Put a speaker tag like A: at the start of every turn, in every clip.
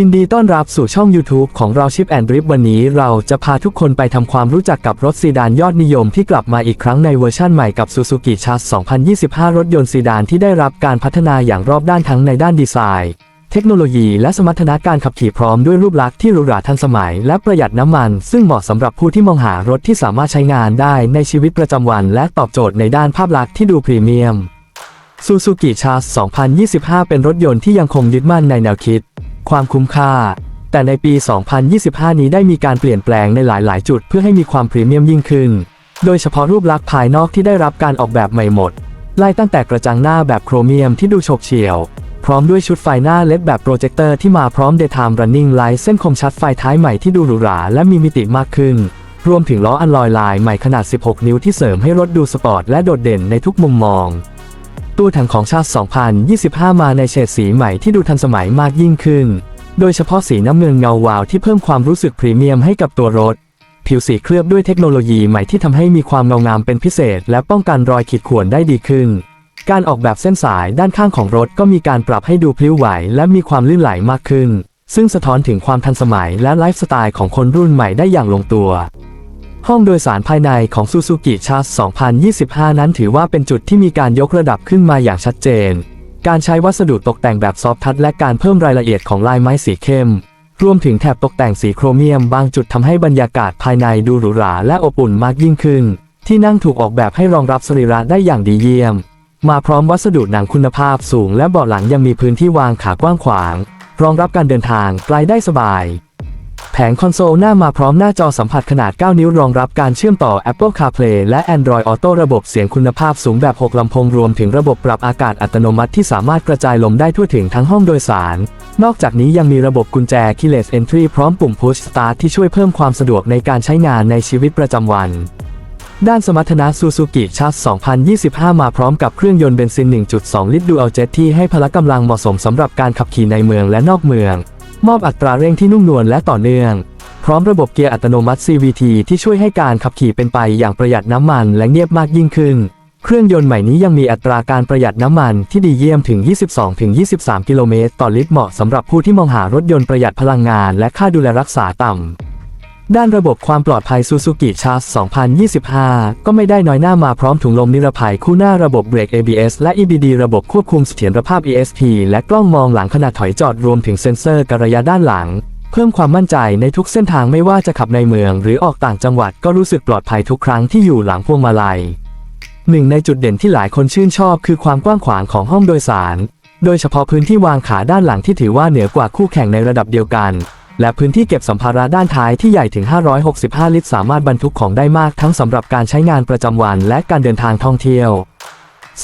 A: ยินดีต้อนรับสู่ช่อง YouTube ของเราชิปแอนดริฟวันนี้เราจะพาทุกคนไปทำความรู้จักกับรถซีดานยอดนิยมที่กลับมาอีกครั้งในเวอร์ชั่นใหม่กับ Suzuki c h a s 2025 รถยนต์ซีดานที่ได้รับการพัฒนาอย่างรอบด้านทั้งในด้านดีไซน์ เทคโนโลยีและสมรรถนะการขับขี่พร้อมด้วยรูปลักษณ์ที่หรูหราทันสมัย และประหยัดน้ำมัน ซึ่งเหมาะสำหรับผู้ที่มองหารถที่สามารถใช้งานได้ในชีวิตประจำวัน และตอบโจทย์ในด้านภาพลักษณ์ที่ดูพรีเมียม Suzuki c h a s 2025 เป็นรถยนต์ที่ยังคงยึดมั่นในแนวคิด ความคุ้มค่า แต่ในปี 2025 นี้ได้มีการเปลี่ยนแปลงในหลาย ๆ จุดเพื่อให้มีความพรีเมียมยิ่งขึ้น โดยเฉพาะรูปลักษณ์ภายนอกที่ได้รับการออกแบบใหม่หมด ไล่ตั้งแต่กระจังหน้าแบบโครเมียมที่ดูโฉบเฉี่ยว พร้อมด้วยชุดไฟหน้าเล็ดแบบโปรเจคเตอร์ที่มาพร้อม Daytime Running Light เส้นคมชัดไฟท้ายใหม่ที่ดูหรูหราและมีมิติมากขึ้น รวมถึงล้ออัลลอยลายใหม่ขนาด 16 นิ้วที่เสริมให้รถดูสปอร์ตและโดดเด่นในทุกมุมมอง ตู้ถังของชาติ 2025 มาในเฉดสีใหม่ที่ดูทันสมัยมากยิ่งขึ้น โดยเฉพาะสีน้ำเงินเงาวาวที่เพิ่มความรู้สึกพรีเมียมให้กับตัวรถ ผิวสีเคลือบด้วยเทคโนโลยีใหม่ที่ทำให้มีความเงางามเป็นพิเศษ และป้องกันรอยขีดข่วนได้ดีขึ้น การออกแบบเส้นสายด้านข้างของรถก็มีการปรับให้ดูพลิ้วไหว และมีความลื่นไหลมากขึ้น ซึ่งสะท้อนถึงความทันสมัยและไลฟ์สไตล์ของคนรุ่นใหม่ได้อย่างลงตัว ห้องโดยสารภายในของ Suzuki c h a s 2025 นั้นถือว่าเป็นจุดที่มีการยกระดับขึ้นมาอย่างชัดเจน การใช้วัสดุตกแต่งแบบซอฟทัชและการเพิ่มรายละเอียดของลายไม้สีเข้ม รวมถึงแถบตกแต่งสีโครเมียม บางจุดทำให้บรรยากาศภายในดูหรูหราและอบอุ่นมากยิ่งขึ้น ที่นั่งถูกออกแบบให้รองรับสรีระได้อย่างดีเยี่ยม มาพร้อมวัสดุหนังคุณภาพสูง และเบาะหลังยังมีพื้นที่วางขากว้างขวาง รองรับการเดินทางไกลได้สบาย แผงคอนโซลหน้ามาพร้อมหน้าจอสัมผัสขนาด 9 นิ้วรองรับการเชื่อมต่อ Apple CarPlay และ Android Auto ระบบเสียงคุณภาพสูงแบบ 6 ลำโพงรวมถึงระบบปรับอากาศอัตโนมัติที่สามารถกระจายลมได้ทั่วถึงทั้งห้องโดยสาร นอกจากนี้ยังมีระบบกุญแจ Keyless Entry พร้อมปุ่ม Push Start ที่ช่วยเพิ่มความสะดวกในการใช้งานในชีวิตประจำวันด้านสมรรถนะ Suzuki c h a s 2025 มาพร้อมกับเครื่องยนต์เบนซิน 1.2 ลิตร Dual Jet ที่ให้พละกำลังเหมาะสมสำหรับการขับขี่ในเมืองและนอกเมือง มอบอัตราเร่งที่นุ่มนวลและต่อเนื่อง พร้อมระบบเกียร์อัตโนมัติ CVT ที่ช่วยให้การขับขี่เป็นไปอย่างประหยัดน้ำมันและเงียบมากยิ่งขึ้น เครื่องยนต์ใหม่นี้ยังมีอัตราการประหยัดน้ำมันที่ดีเยี่ยมถึง 22-23 กิโลเมตรต่อลิตรเหมาะสำหรับผู้ที่มองหารถยนต์ประหยัดพลังงานและค่าดูแลรักษาต่ำ ด้านระบบความปลอดภัย Suzuki c h a s 2025 ก็ไม่ได้น้อยหน้ามาพร้อมถุงลมนิรภัยคู่หน้าระบบเบรก ABS และ EBD ระบบควบคุมเสถียรภาพ ESP และกล้องมองหลังขณะถอยจอดรวมถึงเซ็นเซอร์กระยะด้านหลัง เพิ่มความมั่นใจในทุกเส้นทางไม่ว่าจะขับในเมือง หรือออกต่างจังหวัดก็รู้สึกปลอดภัยทุกครั้งที่อยู่หลังพวงมาลัยหนึ่งในจุดเด่นที่หลายคนชื่นชอบ คือความกว้างขวางของห้องโดยสาร โดยเฉพาะพื้นที่วางขาด้านหลังที่ถือว่าเหนือกว่าคู่แข่งในระดับเดียวกัน และพื้นที่เก็บสัมภาระด้านท้ายที่ใหญ่ถึง 565 ลิตร สามารถบรรทุกของได้มากทั้งสำหรับการใช้งานประจำวันและการเดินทางท่องเที่ยว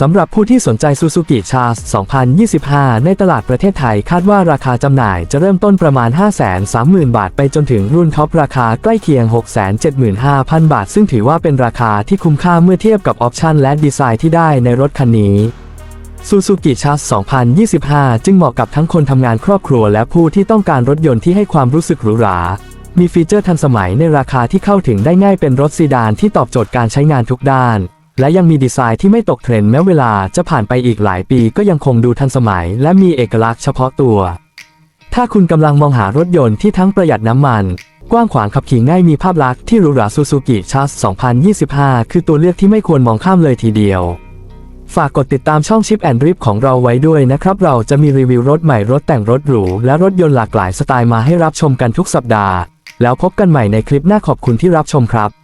A: สำหรับผู้ที่สนใจ Suzuki c h a s 2025 ในตลาดประเทศไทยคาดว่าราคาจำหน่ายจะเริ่มต้นประมาณ 530,000 บาท ไปจนถึงรุ่นท็อปราคาใกล้เคียง 675,000 บาท ซึ่งถือว่าเป็นราคาที่คุ้มค่าเมื่อเทียบกับออปชันและดีไซน์ที่ได้ในรถคันนี้ Suzuki c h a s 2025 จึงเหมาะกับทั้งคนทำงานครอบครัวและผู้ที่ต้องการรถยนต์ที่ให้ความรู้สึกหรูหรา มีฟีเจอร์ทันสมัยในราคาที่เข้าถึงได้ง่ายเป็นรถซีดานที่ตอบโจทย์การใช้งานทุกด้าน และยังมีดีไซน์ที่ไม่ตกเทรนด์แม้เวลาจะผ่านไปอีกหลายปีก็ยังคงดูทันสมัย และมีเอกลักษณ์เฉพาะตัว ถ้าคุณกำลังมองหารถยนต์ที่ทั้งประหยัดน้ำมัน กว้างขวางขับขี่ง่ายมีภาพลักษณ์ที่หรูหรา Suzuki c h a s 2025 คือตัวเลือกที่ไม่ควรมองข้ามเลยทีเดียว ฝากกดติดตามช่องชิปแอนดริฟของเราไว้ด้วยนะครับ เราจะมีรีวิวรถใหม่รถแต่งรถหรู และรถยนต์หลากหลายสไตล์มาให้รับชมกันทุกสัปดาห์ แล้วพบกันใหม่ในคลิปหน้าขอบคุณที่รับชมครับ